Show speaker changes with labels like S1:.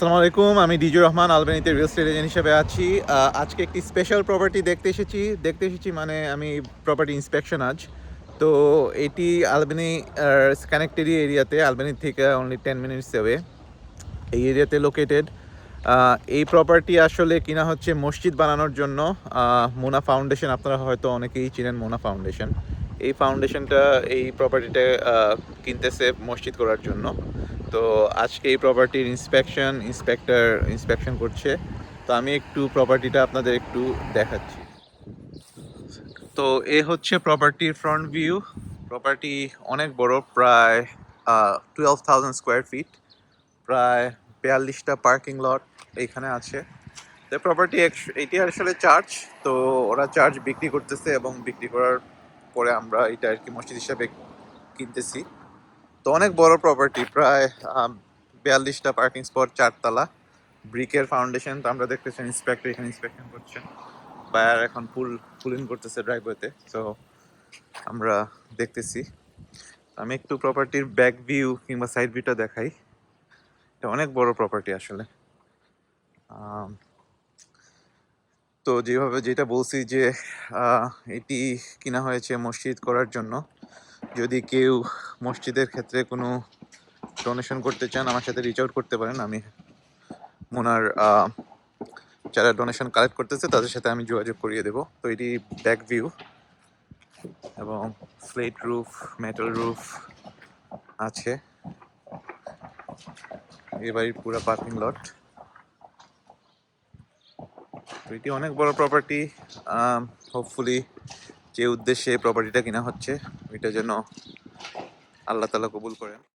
S1: আসসালামু আলাইকুম, আমি ডিজু রহমান, আলবেনিতে রিয়েল এস্টেট এজেন্ট হিসেবে আছি। আজকে একটি স্পেশাল প্রপার্টি দেখতে এসেছি। দেখতে এসেছি মানে আমি প্রপার্টি ইন্সপেকশন আজ। তো এটি আলবেনি কানেক্টেরি এরিয়াতে, আলবেনি থেকে অনলি টেন মিনিটস অ্যাওয়ে এই এরিয়াতে লোকেটেড এই প্রপার্টি আসলে কিনা হচ্ছে মসজিদ বানানোর জন্য। মোনা ফাউন্ডেশন আপনারা হয়তো অনেকেই চিনেন মোনা ফাউন্ডেশন এই ফাউন্ডেশনটা এই প্রপার্টিটা কিনতেছে মসজিদ করার জন্য। তো আজকে এই প্রপার্টির ইন্সপেকশন ইন্সপেক্টর ইন্সপেকশন করছে। তো আমি একটু প্রপার্টিটা আপনাদের একটু দেখাচ্ছি। তো এ হচ্ছে প্রপার্টির ফ্রন্ট ভিউ প্রপার্টি অনেক বড়, প্রায় টুয়েলভ থাউজেন্ড স্কোয়ার ফিট প্রায় বিয়াল্লিশটা পার্কিং লট এইখানে আছে। তো প্রপার্টি এটি আসলে চার্জ তো ওরা চার্জ বিক্রি করতেছে এবং বিক্রি করার পরে আমরা এটা আর কি মসজিদ হিসাবে কিনতেছি। তো অনেক বড় প্রপার্টি প্রায় বিয়াল্লিশটা পার্কিং স্পট চারতলা। ব্রিকের ফাউন্ডেশন তো আমরা দেখতেছি ইন্সপেক্টর এখানে ইন্সপেকশন করছেন বায়ার এখন ফুল ফুলিং করতেছে ড্রাইভওয়েতে তো আমরা দেখতেছি। আমি একটু প্রপার্টির ব্যাক ভিউ কিংবা সাইড ভিউটা দেখাই। এটা অনেক বড় প্রপার্টি আসলে। তো যেভাবে যেটা বলছি যে এটি কিনা হয়েছে মসজিদ করার জন্য। যদি কেউ মসজিদের ক্ষেত্রে কোনো ডোনেশন করতে চান আমার সাথে রিচ আউট করতে পারেন। আমি আহ, যারা ডোনেশন কালেক্ট করতেছে তাদের সাথে আমি যোগাযোগ করিয়ে দেবো। তো এটি ব্যাক ভিউ এবং ফ্লেট রুফ মেটাল রুফ আছে। এই বাড়ির পুরো পার্কিং লট তো এটি অনেক বড় প্রপার্টি হোপফুলি যে উদ্দেশ্যে এই প্রপার্টিটা কেনা হচ্ছে ওইটা যেন আল্লাহ তালা কবুল করেন।